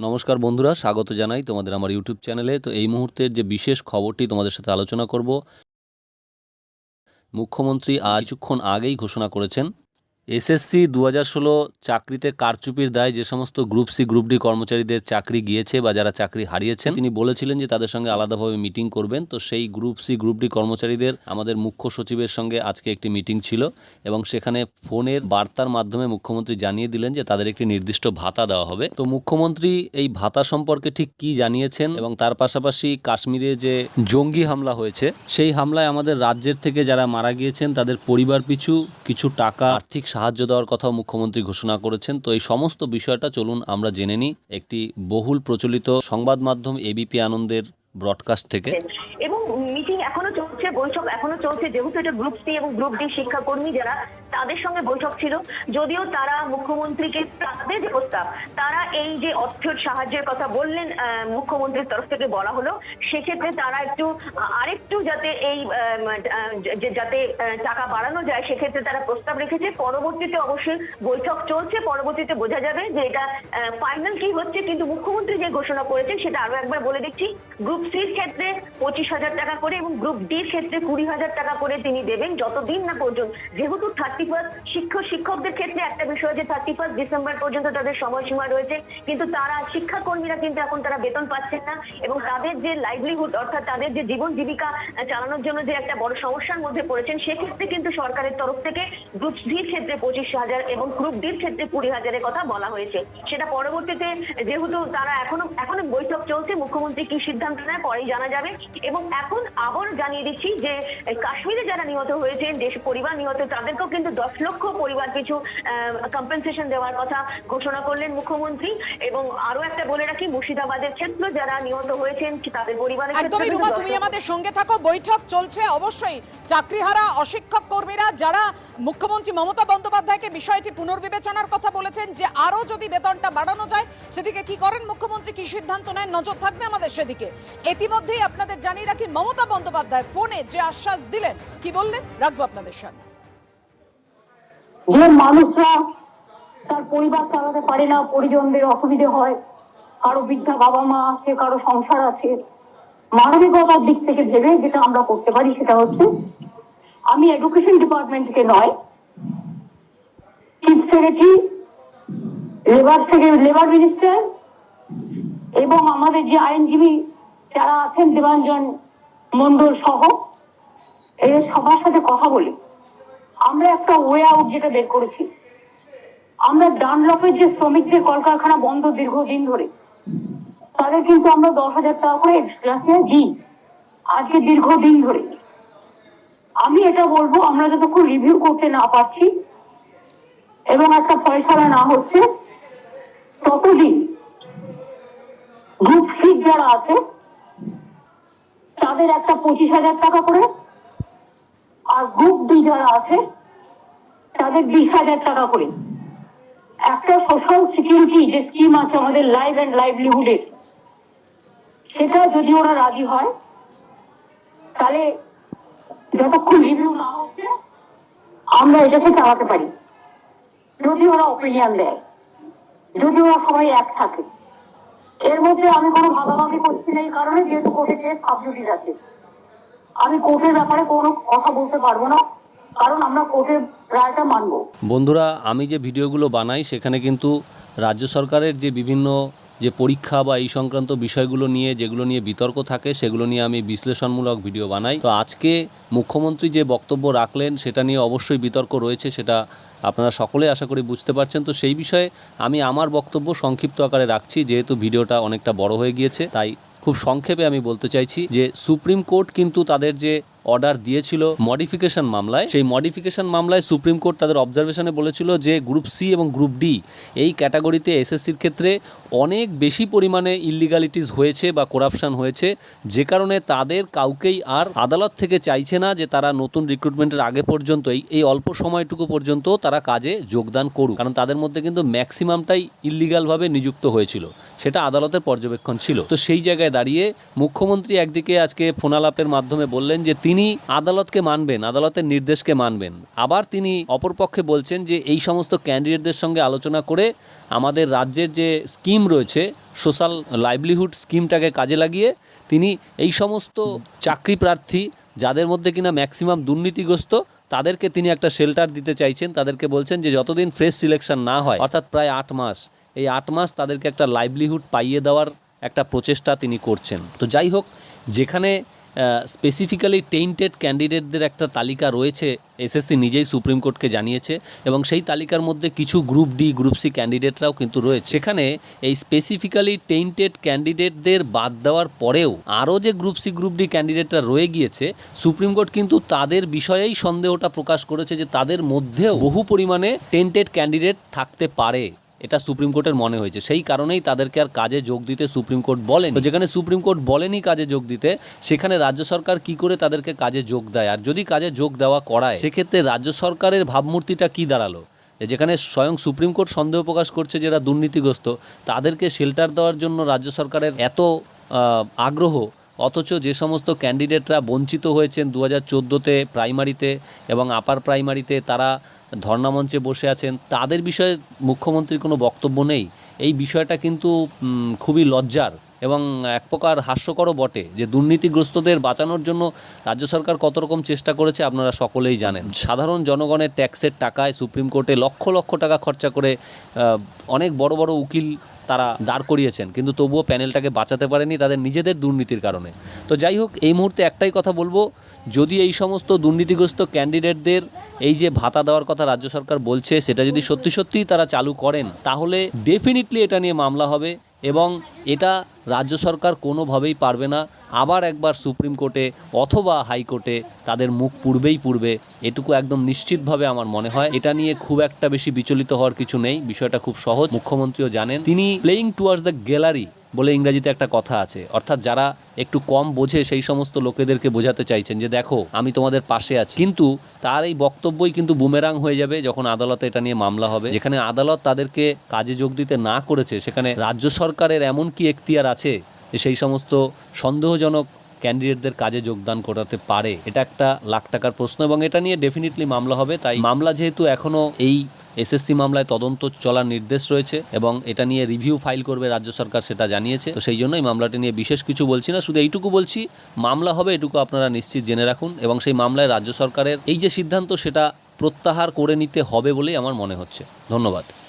নমস্কার বন্ধুরা, স্বাগত জানাই তোমাদের আমার ইউটিউব চ্যানেলে। তো এই মুহূর্তের যে বিশেষ খবরটি তোমাদের সাথে আলোচনা করব, মুখ্যমন্ত্রী আজ কিছুক্ষণ আগেই ঘোষণা করেছেন এসএসসি দু হাজার ষোলো চাকরিতে কারচুপির দায় যে সমস্ত গ্রুপ সি, গ্রুপ ডি কর্মচারীদের চাকরি গিয়েছে বা যারা চাকরি হারিয়েছেন। তিনি বলেছিলেন যে তাদের সঙ্গে আলাদাভাবে মিটিং করবেন। তো সেই গ্রুপ সি, গ্রুপ ডি কর্মচারীদের আমাদের মুখ্য সচিবের সঙ্গে আজকে একটি মিটিং ছিল এবং সেখানে ফোনের বার্তার মাধ্যমে মুখ্যমন্ত্রী জানিয়ে দিলেন যে তাদের একটি নির্দিষ্ট ভাতা দেওয়া হবে। তো মুখ্যমন্ত্রী এই ভাতা সম্পর্কে ঠিক কি জানিয়েছেন এবং তার পাশাপাশি কাশ্মীরে যে জঙ্গি হামলা হয়েছে, সেই হামলায় আমাদের রাজ্যের থেকে যারা মারা গিয়েছেন, তাদের পরিবার পিছু কিছু টাকা আর্থিক সাহায্য দেওয়ার কথাও মুখ্যমন্ত্রী ঘোষণা করেছেন। তো এই সমস্ত বিষয়টা চলুন আমরা জেনে নিই একটি বহুল প্রচলিত সংবাদ মাধ্যম এবিপি আনন্দের ব্রডকাস্ট থেকে। এবং মিটিং এখনও চলছে বৈঠক এখনও চলছে, যেহেতু এটা গ্রুপ সি এবং গ্রুপ ডি শিক্ষাকর্মী যারা, তাদের সঙ্গে বৈঠক ছিল। যদিও তারা মুখ্যমন্ত্রীকে, তাদের যে প্রস্তাব, তারা এই যে অর্থের সাহায্যের কথা বললেন মুখ্যমন্ত্রীর তরফ থেকে বলা হলো, সেক্ষেত্রে তারা একটু আরেকটু যাতে এই যাতে টাকা বাড়ানো যায়, সেক্ষেত্রে তারা প্রস্তাব রেখেছে। পরবর্তীতে অবশ্যই বৈঠক চলছে, পরবর্তীতে বোঝা যাবে যে এটা ফাইনাল কি হচ্ছে, কিন্তু মুখ্যমন্ত্রী যে ঘোষণা করেছেন, সেটা আরও একবার বলে দিচ্ছি। গ্রুপ সির ক্ষেত্রে পঁচিশ হাজার টাকা করে এবং গ্রুপ ডির ক্ষেত্রে কুড়ি হাজার টাকা করে তিনি দেবেন, যতদিন না পর্যন্ত, যেহেতু থার্টি ফার্স্ট শিক্ষক, শিক্ষকদের ক্ষেত্রে একটা বিষয় যে থার্টি ফার্স্ট ডিসেম্বর পর্যন্ত তাদের সময়সীমা রয়েছে, কিন্তু তারা শিক্ষাকর্মীরা কিন্তু এখন তারা বেতন পাচ্ছেন না এবং তাদের যে লাইভলিহুড অর্থাৎ তাদের যে জীবন জীবিকা চালানোর জন্য যে একটা বড় সমস্যার মধ্যে পড়েছেন, সেক্ষেত্রে কিন্তু সরকারের তরফ থেকে গ্রুপ ডির ক্ষেত্রে পঁচিশ হাজার এবং গ্রুপ ডির ক্ষেত্রে কুড়ি হাজারের কথা বলা হয়েছে। সেটা পরবর্তীতে যেহেতু তারা এখনও এখনও বৈঠক চলছে, মুখ্যমন্ত্রী কি সিদ্ধান্ত নেয় পরেই জানা যাবে এবং এখন আবার জানিয়ে দিচ্ছি যে কাশ্মীরে যারা নিহত হয়েছেন দেশ পরিবার নিহত তাদেরকেও কিন্তু দশ লক্ষ পরিবার কিছু কম্পেনসেশন দেওয়ার কথা ঘোষণা করলেন মুখ্যমন্ত্রী। এবং আরও একটা বলে রাখি মুর্শিদাবাদের ক্ষেত্রে যারা নিহত হয়েছেন তাদের পরিবারের একদমই রুমা তুমি আমাদের সঙ্গে থাকো বৈঠক চলছে অবশ্যই। চাকরিহারা অশিক্ষক কর্মীরা যারা মুখ্যমন্ত্রী মমতা বন্দ্যোপাধ্যায়কে বিষয়টি পুনর্বিবেচনার কথা বলেছেন যে আরও যদি বেতনটা বাড়ানো যায় সেদিকে কি করেন মুখ্যমন্ত্রী? কি সিদ্ধান্ত নেন? নজর থাকবে আমাদের সেদিকে। ইতিমধ্যেই আপনাদের জানিয়ে রাখি মমতা বন্দ্যোপাধ্যায় ফোনে যে আশ্বাস দিলেন, কি বললেন? রাখব আপনাদের সামনে। যে মানুষরা তার পরিবার চালাতে পারে না, পরিজনদের অসুবিধে হয়, কারও বৃদ্ধা বাবা মা আছে, কারও সংসার আছে, মানবিকতার দিক থেকে ভেবে যেটা আমরা করতে পারি সেটা হচ্ছে, আমি এডুকেশন ডিপার্টমেন্টকে নয় chief secretary labour labour minister এবং আমাদের যে আইনজীবী যারা আছেন, দেবাঞ্জন মন্ডল সহ, এদের সবার সাথে কথা বলি। আমরা একটা ওয়ে আউট যেটা বের করেছি। আমরা ডানলপের যে শ্রমিকদের কলকারখানা বন্ধ দীর্ঘদিন ধরে, তাদের কিন্তু আমরা দশ হাজার টাকা করে এক্সট্রা দিই। আজকে দীর্ঘদিন ধরে। আমি এটা বলব, আমরা যতক্ষণ রিভিউ করতে না পারছি এবং একটা ফয়সালা না হচ্ছে, ততদিন গ্রুপ সিট যারা আছে তাদের একটা পঁচিশ হাজার টাকা করে আর গ্রুপ ডি যারা আছে, তাদের বিশ হাজার টাকা করে। একটা সোশ্যাল সিকিউরিটি যে স্কিম আছে আমাদের লাইফ অ্যান্ড লাইভলিহুডের সেটা যদি ওরা রাজি হয়, তাহলে যতক্ষণ রিভিউ না হচ্ছে, আমরা এটাকে চালাতে পারি। যদি ওরা ওপিনিয়ন দেয়, যদি ওরা সবাই এক থাকে। এর মধ্যে আমি কোনো ভাগাভাগি করছি না, এই কারণে যেহেতু কোর্টে কেস সাবজুডিস আছে আমি কোর্টের ব্যাপারে কোনো কথা বলতে পারব না, কারণ আমরা কোর্টের রায়টা মানব। বন্ধুরা, আমি যে ভিডিওগুলো বানাই, সেখানে কিন্তু রাজ্য সরকারের যে বিভিন্ন যে পরীক্ষা বা এই সংক্রান্ত বিষয়গুলো নিয়ে, যেগুলো নিয়ে বিতর্ক থাকে, সেগুলো নিয়ে আমি বিশ্লেষণমূলক ভিডিও বানাই। তো আজকে মুখ্যমন্ত্রী যে বক্তব্য রাখলেন, সেটা নিয়ে অবশ্যই বিতর্ক রয়েছে, সেটা আপনারা সকলে আশা করি বুঝতে পারছেন। তো সেই বিষয়ে আমি আমার বক্তব্য সংক্ষিপ্ত আকারে রাখছি, যেহেতু ভিডিওটা অনেকটা বড় হয়ে গিয়েছে। তাই খুব সংক্ষেপে আমি বলতে চাইছি যে, সুপ্রিম কোর্ট কিন্তু তাদের যে অর্ডার দিয়েছিল মডিফিকেশন মামলায়। সেই মডিফিকেশন মামলায় সুপ্রিম কোর্ট তাদের অবজারভেশনে বলেছিল যে গ্রুপ সি এবং গ্রুপ ডি এই ক্যাটাগরিতে এসএসসির ক্ষেত্রে অনেক বেশি পরিমাণে ইলিগালিটিস হয়েছে বা করাপশন হয়েছে। যে কারণে তাদের কাউকেই আর আদালত থেকে চাইছে না যে তারা নতুন রিক্রুটমেন্টের আগে পর্যন্ত, এই এই অল্প সময়টুকু পর্যন্ত তারা কাজে যোগদান করুক। কারণ তাদের মধ্যে কিন্তু ম্যাক্সিমামটাই ইলিগালভাবে নিযুক্ত হয়েছিল। সেটা আদালতের পর্যবেক্ষণ ছিল। তো সেই জায়গায় দাঁড়িয়ে মুখ্যমন্ত্রী একদিকে আজকে ফোনালাপের মাধ্যমে বললেন যে তিনি আদালতকে মানবেন, আদালতের নির্দেশকে মানবেন। আবার তিনি অপরপক্ষে বলছেন যে, এই সমস্ত ক্যান্ডিডেটদের সঙ্গে আলোচনা করে আমাদের রাজ্যের যে স্কিম রয়েছে, সোশ্যাল লাইভলিহুড স্কিমটাকে কাজে লাগিয়ে তিনি এই সমস্ত চাকরি প্রার্থী যাদের মধ্যে কিনা ম্যাক্সিমাম দুর্নীতিগ্রস্ত, তাদেরকে তিনি একটা শেল্টার দিতে চাইছেন। তাদেরকে বলছেন যে, যতদিন ফ্রেশ সিলেকশন না হয়, অর্থাৎ প্রায় আট মাস, এই আট মাস তাদেরকে একটা লাইভলিহুড পাইয়ে দেওয়ার একটা প্রচেষ্টা তিনি করছেন। তো যাই হোক, যেখানে স্পেসিফিক্যালি টেইন্টেড ক্যান্ডিডেটদের একটা তালিকা রয়েছে এসএসসি নিজেই সুপ্রিম কোর্টকে জানিয়েছে, এবং সেই তালিকার মধ্যে কিছু গ্রুপ ডি গ্রুপ সি ক্যান্ডিডেটরাও কিন্তু রয়েছে। সেখানে এই স্পেসিফিক্যালি টেইন্টেড ক্যান্ডিডেটদের বাদ দেওয়ার পরেও আরও যে গ্রুপ সি গ্রুপ ডি ক্যান্ডিডেটরা রয়ে গিয়েছে সুপ্রিম কোর্ট কিন্তু তাদের বিষয়েই সন্দেহটা প্রকাশ করেছে যে তাদের মধ্যেও বহু পরিমাণে টেন্টেড ক্যান্ডিডেট থাকতে পারে। এটা সুপ্রিম কোর্টের মনে হয়েছে। সেই কারণেই তাদেরকে আর কাজে যোগ দিতে সুপ্রিম কোর্ট বলেন। যেখানে সুপ্রিম কোর্ট বলেনি কাজে যোগ দিতে, সেখানে রাজ্য সরকার কি করে তাদেরকে কাজে যোগ দেয়? আর যদি কাজে যোগ দেওয়া করায়, সেক্ষেত্রে রাজ্য সরকারের ভাবমূর্তিটা কি দাঁড়াল? যেখানে স্বয়ং সুপ্রিম কোর্ট সন্দেহ প্রকাশ করছে যারা দুর্নীতিগ্রস্ত, তাদেরকে শেল্টার দেওয়ার জন্য রাজ্য সরকারের এত আগ্রহ অথচ যে সমস্ত ক্যান্ডিডেটরা বঞ্চিত হয়েছেন দু হাজার চোদ্দোতে প্রাইমারিতে এবং আপার প্রাইমারিতে তারা ধর্নামঞ্চে বসে আছেন, তাদের বিষয়ে মুখ্যমন্ত্রীর কোনো বক্তব্য নেই। এই বিষয়টা কিন্তু খুবই লজ্জার এবং এক প্রকার হাস্যকরও বটে যে দুর্নীতিগ্রস্তদের বাঁচানোর জন্য রাজ্য সরকার কত রকম চেষ্টা করেছে আপনারা সকলেই জানেন। সাধারণ জনগণের ট্যাক্সের টাকায় সুপ্রিম কোর্টে লক্ষ লক্ষ টাকা খরচা করে অনেক বড় বড় উকিল তারা দাঁড় করিয়েছেন। কিন্তু তবুও প্যানেলটাকে বাঁচাতে পারেনি তাদের নিজেদের দুর্নীতির কারণে। তো যাই হোক, এই মুহূর্তে একটাই কথা বলব, যদি এই সমস্ত দুর্নীতিগ্রস্ত ক্যান্ডিডেটদের এই যে ভাতা দেওয়ার কথা রাজ্য সরকার বলছে, সেটা যদি সত্যি সত্যিই তারা চালু করেন, তাহলে ডেফিনেটলি এটা নিয়ে মামলা হবে এবং এটা রাজ্য সরকার কোনোভাবেই পারবে না। আবার একবার সুপ্রিম কোর্টে অথবা হাইকোর্টে তাদের মুখ পূর্বেই পূর্বে এটুকু একদম নিশ্চিতভাবে আমার মনে হয়। এটা নিয়ে খুব একটা বেশি বিচলিত হওয়ার কিছু নেই, বিষয়টা খুব সহজ। মুখ্যমন্ত্রীও জানেন, তিনি প্লেয়িং টুয়ার্ডস দ্য গ্যালারি বলে ইংরেজিতে একটা কথা আছে। অর্থাৎ যারা একটু কম বোঝে সেই সমস্ত লোকেদেরকে বোঝাতে চাইছেন যে, দেখো, আমি তোমাদের পাশে আছি। কিন্তু তার এই বক্তব্যই কিন্তু বুমেরাং হয়ে যাবে যখন আদালতে এটা নিয়ে মামলা হবে। যেখানে আদালত তাদেরকে কাজে যোগ দিতে না করেছে, সেখানে রাজ্য সরকারের এমন কি এখতিয়ার আছে সেই সমস্ত সন্দেহজনক ক্যান্ডিডেটদের কাজে যোগদান করাতে পারে, এটা একটা লাখ টাকার প্রশ্ন এবং এটা নিয়ে ডেফিনেটলি মামলা হবে। তাই মামলা যেহেতু এখনও এই এসএসসি মামলায় তদন্ত চলার নির্দেশ রয়েছে এবং এটা নিয়ে রিভিউ ফাইল করবে রাজ্য সরকার সেটা জানিয়েছে, তো সেই জন্য এই মামলাটি নিয়ে বিশেষ কিছু বলছি না, শুধু এইটুকু বলছি, মামলা হবে এটুকু আপনারা নিশ্চিত জেনে রাখুন এবং সেই মামলায় রাজ্য সরকারের এই যে সিদ্ধান্ত সেটা প্রত্যাহার করে নিতে হবে বলেই আমার মনে হচ্ছে। ধন্যবাদ।